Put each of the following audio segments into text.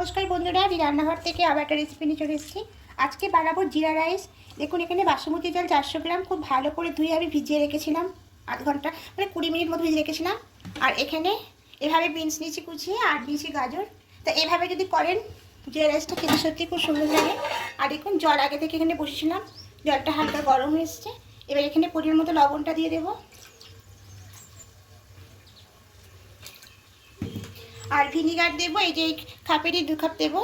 নমস্কার বন্ধুরা আমি রান্নাঘর থেকে আবার একটা রেসিপি নিয়ে চলে এসেছি। আজকে বানাবো জিরা রাইস। দেখুন, এখানে বাসমতি চাল চারশো গ্রাম, খুব ভালো করে ধুয়ে আমি ভিজিয়ে রেখেছিলাম। আধ ঘণ্টা মানে কুড়ি মিনিট মতো ভিজিয়ে রেখেছিলাম। আর এখানে এভাবে বিনস নিয়েছি কুচিয়ে আর নিয়েছি গাজর। তা এভাবে যদি করেন, জিরা রাইসটা খেতে সত্যি খুব সুন্দর লাগে। আর দেখুন, জল আগে থেকে এখানে বসেছিলাম। জলটা হালকা গরম হয়ে এসছে। এবার এখানে পরিমাণ মতো লবণটা দিয়ে দেবো। আর ভিনিগার দেবো, এই যে খাপেরই দু কাপ দেবো।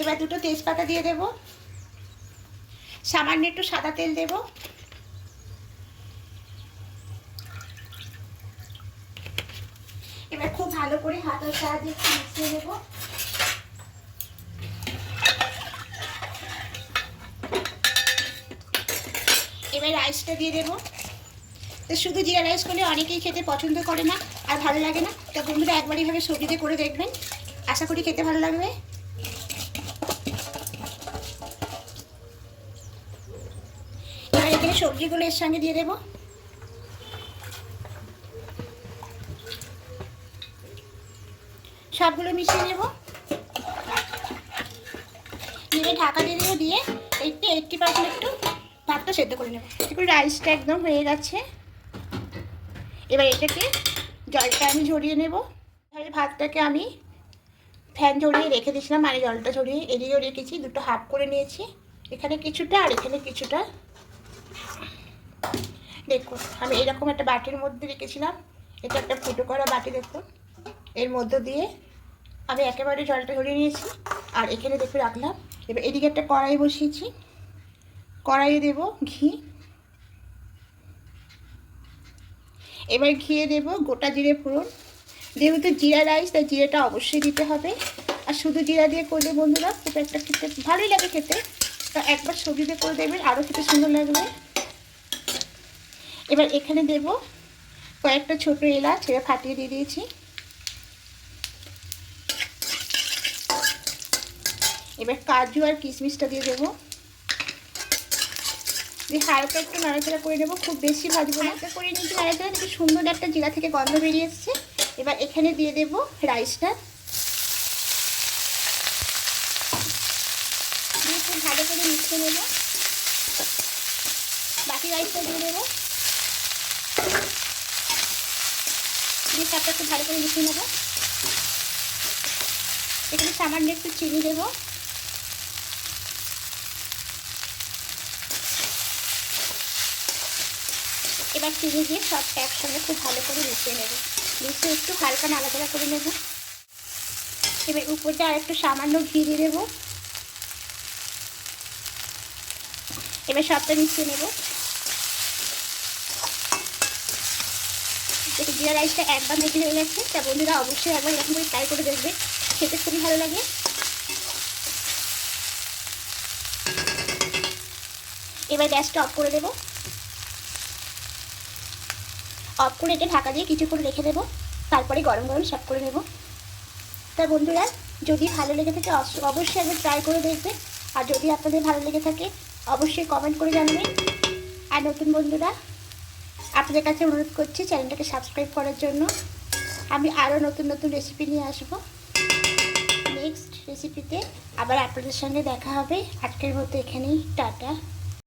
এবার দুটো তেজপাতা দিয়ে দেব। সামান্য একটু সাদা তেল দেব। এবার খুব ভালো করে হাতের সাহায্যে মিশিয়ে দেবো এবার রাইসটা দিয়ে দেবো। তো শুধু জিরা রাইস করলে অনেকেই খেতে পছন্দ করে না আর ভালো লাগে না। তো বন্ধুরা একবার এইভাবে সবজিতে করে দেখবেন। আশা করি খেতে ভালো লাগবে। এবার এখানে সবজিগুলো এর সঙ্গে দিয়ে দেবো। সবগুলো মিশিয়ে নেব। নিয়ে ঢাকা দিয়ে দেবো দিয়ে একটু এইটটি পার্সেন্ট একটু ভাতটা সেদ্ধ করে নেব। রাইসটা একদম হয়ে গেছে। এবার এটাকে জলটা আমি ঝরিয়ে নেব। তাহলে ভাতটাকে আমি ফ্যান ঝরিয়ে রেখে দিয়েছিলাম মানে জলটা ঝরিয়ে এদিকেও রেখেছি, দুটো হাফ করে নিয়েছি। এখানে কিছুটা আর এখানে কিছুটা। দেখুন, আমি এরকম একটা বাটির মধ্যে রেখেছিলাম, এটা একটা ফুটো করা বাটি দেখুন। এর মধ্য দিয়ে আমি একেবারে জলটা ঝরিয়ে নিয়েছি, আর এখানে দেখে রাখলাম। এবার এদিকে একটা কড়াই বসিয়েছি, কড়াইয়ে দেব ঘি। এবার ঘিয়ে দেব গোটা জিরে ফোড়ন। যেহেতু জিরা রাইস, তাই জিরেটা অবশ্যই দিতে হবে। আর শুধু জিরা দিয়ে করলে বন্ধুরা খুব একটা খেতে ভালোই লাগে খেতে। তা একবার সবজিতে করে দেবেন আরও খেতে সুন্দর লাগবে। এবার এখানে দেব কয়েকটা ছোট এলাচ এবার ফাটিয়ে দিয়ে দিয়েছি। এবার কাজু আর কিশমিশটা দিয়ে দেবো। দিয়ে হালকা একটু নাড়াচাড়া করে নেব, খুব বেশি ভাজবো হালকা করে নিয়েছি নাড়াচাড়া, দেখি সুন্দর একটা জিরা থেকে গন্ধ বেরিয়ে এসছে। এবার এখানে দিয়ে দেব রাইসটা। খুব ভালো করে মিশিয়ে নেব। বাকি রাইসটা দিয়ে দেবো। দিয়ে সবটা খুব ভালো করে মিশিয়ে নেব। এখানে সামান্য একটু চিনি দেবো। এবার চিনি দিয়ে সবটা একসঙ্গে খুব ভালো করে মিশিয়ে নেব। মিশিয়ে একটু হালকা নাড়াচাড়া করে নেব। এবার উপরটা আর একটু সামান্য ঘি দিয়ে দেবো। এবার সবটা মিশিয়ে নেব। দেখো জিরা রাইসটা একবার মেখে হয়ে গেছে, তা বন্ধুরা অবশ্যই একবার এরকম করে ট্রাই করে দেখবে। খেতে খুবই ভালো লাগে। এবার গ্যাসটা অফ করে দেবো। অফ করে এটা ঢাকা দিয়ে কিছুক্ষণ রেখে দেবো। তারপরে গরম গরম সাফ করে নেব। তা বন্ধুরা, যদি ভালো লেগে থাকে অবশ্যই একবার ট্রাই করে দেখবে। আর যদি আপনাদের ভালো লেগে থাকে, অবশ্যই কমেন্ট করে জানাবেন আর নতুন বন্ধুরা, আপনাদের কাছে অনুরোধ করছি চ্যানেলটাকে সাবস্ক্রাইব করার জন্য। আমি আরও নতুন নতুন রেসিপি নিয়ে আসব। নেক্সট রেসিপিতে আবার আপনাদের সঙ্গে দেখা হবে। আজকের মতো এখানেই, টাটা।